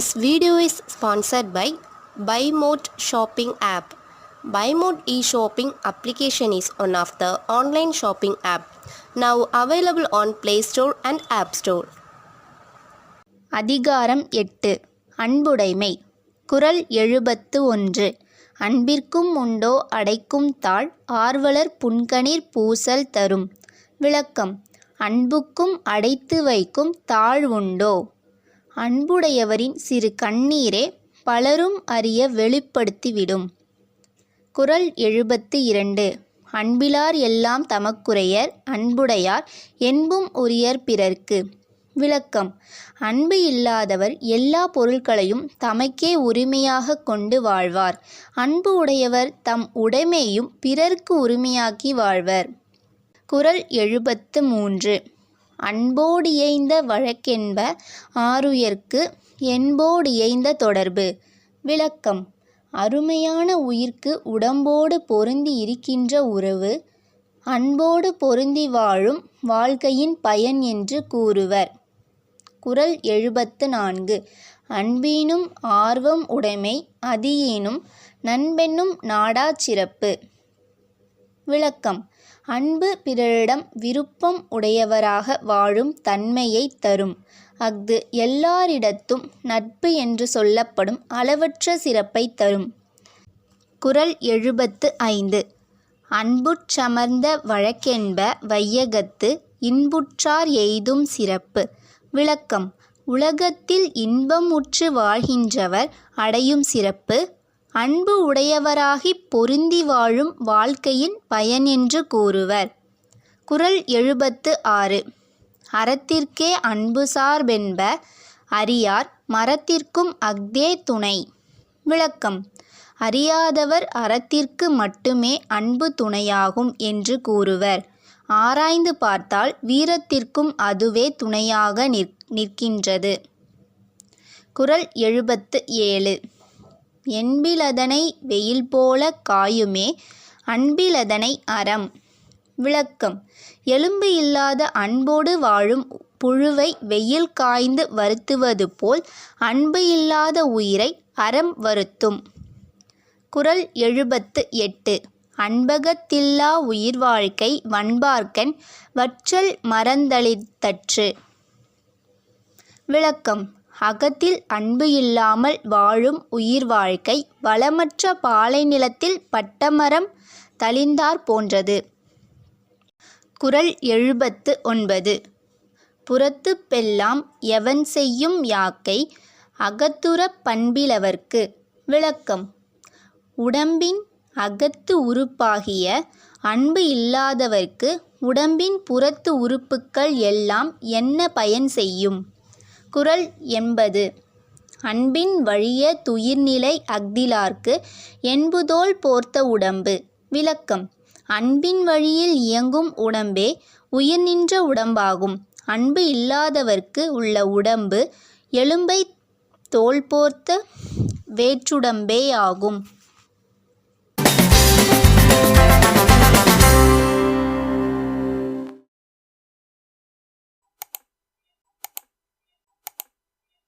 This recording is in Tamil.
This video is sponsored by BuyMode shopping app. BuyMode e-shopping application is one of the online shopping app now available on Play Store and App Store. அதிகாரம் எட்டு அன்புடைமை குறள் எழுபத்து ஒன்று அன்பிற்கும் உண்டோ அடைக்கும் தாழ் ஆர்வலர் புன்கணீர் பூசல் தரும் விளக்கம் அன்புக்கும் அடைத்து வைக்கும் தாழ் உண்டோ அன்புடையவரின் சிறு கண்ணீரே பலரும் அறிய வெளிப்படுத்திவிடும். குறள் எழுபத்து இரண்டு. அன்பிலார் எல்லாம் தமக்குரையர் அன்புடையார் என்பும் உரியர் பிறர்க்கு. விளக்கம். அன்பு இல்லாதவர் எல்லா பொருட்களையும் தமக்கே உரிமையாக கொண்டு வாழ்வார். அன்பு உடையவர் தம் உடைமையும் பிறர்க்கு உரிமையாக்கி வாழ்வர். குரல் எழுபத்து மூன்று. அன்போடு இயைந்த வழக்கென்ப ஆருயர்க்கு என்போடியைந்த தொடர்பு. விளக்கம். அருமையான உயிர்க்கு உடம்போடு பொருந்தி இருக்கின்ற உறவு அன்போடு பொருந்தி வாழும் வாழ்க்கையின் பயன் என்று கூறுவர். குறள் எழுபத்து நான்கு அன்பீனும் ஆர்வம் உடைமை அதியேனும் நண்பென்னும் நாடாச் சிறப்பு. விளக்கம். அன்பு பிறரிடம் விருப்பம் உடையவராக வாழும் தன்மையை தரும். அஃது எல்லாரிடத்தும் நட்பு என்று சொல்லப்படும் அளவற்ற சிறப்பை தரும். குறள் எழுபத்து ஐந்து. அன்புற்றமர்ந்த வழக்கென்ப வையகத்து இன்புற்றார் எய்தும் சிறப்பு. விளக்கம். உலகத்தில் இன்பமுற்று வாழ்கின்றவர் அடையும் சிறப்பு அன்பு உடையவராகிப் பொருந்தி வாழும் வாழ்க்கையின் பயன் என்று கூறுவர். குரல் எழுபத்து ஆறு. அறத்திற்கே அன்பு சார்பென்ப அறியார் மரத்திற்கும் அஃதே துணை. விளக்கம். அறியாதவர் அறத்திற்கு மட்டுமே அன்பு துணையாகும் என்று கூறுவர். ஆராய்ந்து பார்த்தால் வீரத்திற்கும் அதுவே துணையாக நிற் நிற்கின்றது. குறள் எழுபத்து ஏழு. என்பிலதனை வெயில் போல காயுமே அன்பிலதனை அறம். விளக்கம். எலும்பு இல்லாத அன்போடு வாழும் புழுவை வெயில் காய்ந்து வருத்துவது போல் அன்பு இல்லாத உயிரை அறம் வருத்தும். குறள் எழுபத்து எட்டு. அன்பகத்தில்லா உயிர் வாழ்க்கை வன்பார்க்கன் வற்றல் மறந்தளித்தற்று. விளக்கம். அகத்தில் அன்பு இல்லாமல் வாழும் உயிர் வாழ்க்கை வளமற்ற பாலை நிலத்தில் பட்டமரம் தளிந்தாற் போன்றது. குறள் எழுபத்து ஒன்பது. புறத்து பெல்லாம் எவன் செய்யும் யாக்கை அகத்துறப் பண்பிலவர்க்கு? விளக்கம். உடம்பின் அகத்து உறுப்பாகிய அன்பு இல்லாதவர்க்கு உடம்பின் புறத்து உறுப்புக்கள் எல்லாம் என்ன பயன் செய்யும்? குரல் எண்பது அன்பின் வழிய துயிர்நிலை அஃதிலார்க்கு என்புதோல் போர்த்த உடம்பு. விளக்கம். அன்பின் வழியில் இயங்கும் உடம்பே உயிர் நின்ற உடம்பாகும். அன்பு இல்லாதவர்க்கு உள்ள உடம்பு எலும்பை தோல் போர்த்த வேற்றுடம்பே ஆகும்.